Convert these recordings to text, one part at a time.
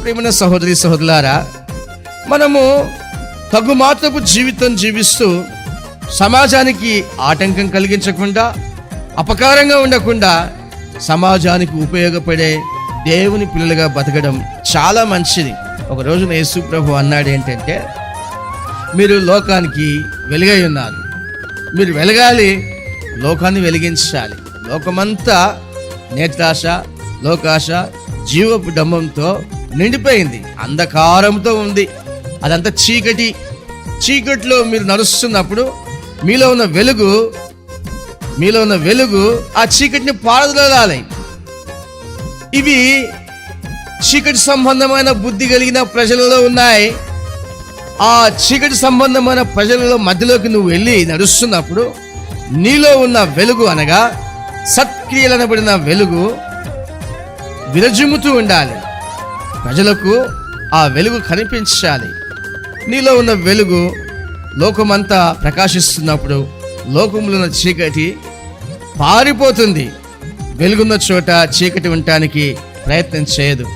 ప్రేమైన సహోదరి సహోదరులారా మనము తగు మాత్రపు జీవితం జీవిస్తూ సమాజానికి ఆటంకం కలిగించకుండా అపకారంగా ఉండకుండా సమాజానికి ఉపయోగపడే దేవుని పిల్లలుగా బతకడం చాలా మంచిది. ఒక రోజున యేసు ప్రభు అన్నాడు ఏంటంటే మీరు లోకానికి వెలుగై ఉన్నారు. మీరు వెలగాలి లోకాన్ని వెలిగించాలి. లోకమంతా నేత్రాశ లోకాశ జీవపు డంబంతో నిండిపోయింది. అంధకారంతో ఉంది. అదంతా చీకటి. చీకటిలో మీరు నడుస్తున్నప్పుడు మీలో ఉన్న వెలుగు మీలో ఉన్న వెలుగు ఆ చీకటిని పారదలాలి. ఇవి చీకటి సంబంధమైన బుద్ధి కలిగిన ప్రజలలో ఉన్నాయి. ఆ చీకటి సంబంధమైన ప్రజలలో మధ్యలోకి నువ్వు వెళ్ళి నడుస్తున్నప్పుడు నీలో ఉన్న వెలుగు అనగా సత్క్రియలనబడిన వెలుగు విరజిమ్ముతూ ఉండాలి. ప్రజలకు ఆ వెలుగు కనిపించాలి. నీలో ఉన్న వెలుగు లోకమంతా ప్రకాశిస్తున్నప్పుడు లోకంలో ఉన్న చీకటి పారిపోతుంది. వెలుగున్న చోట చీకటి ఉండటానికి ప్రయత్నం చేయదు.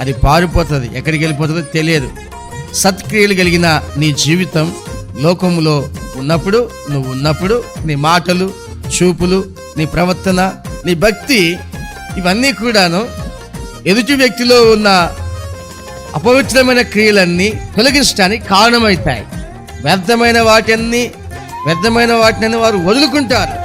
అది పారిపోతుంది. ఎక్కడికి వెళ్ళిపోతుందో తెలియదు. సత్క్రియలు కలిగిన నీ జీవితం లోకములో ఉన్నప్పుడు నువ్వు ఉన్నప్పుడు నీ మాటలు చూపులు నీ ప్రవర్తన నీ భక్తి ఇవన్నీ కూడాను ఎదుటి వ్యక్తిలో ఉన్న అపవిత్రమైన క్రియలన్నీ తొలగించడానికి కారణమవుతాయి. వ్యర్థమైన వాటిని వ్యర్థమైన వాటిని వారు వదులుకుంటారు.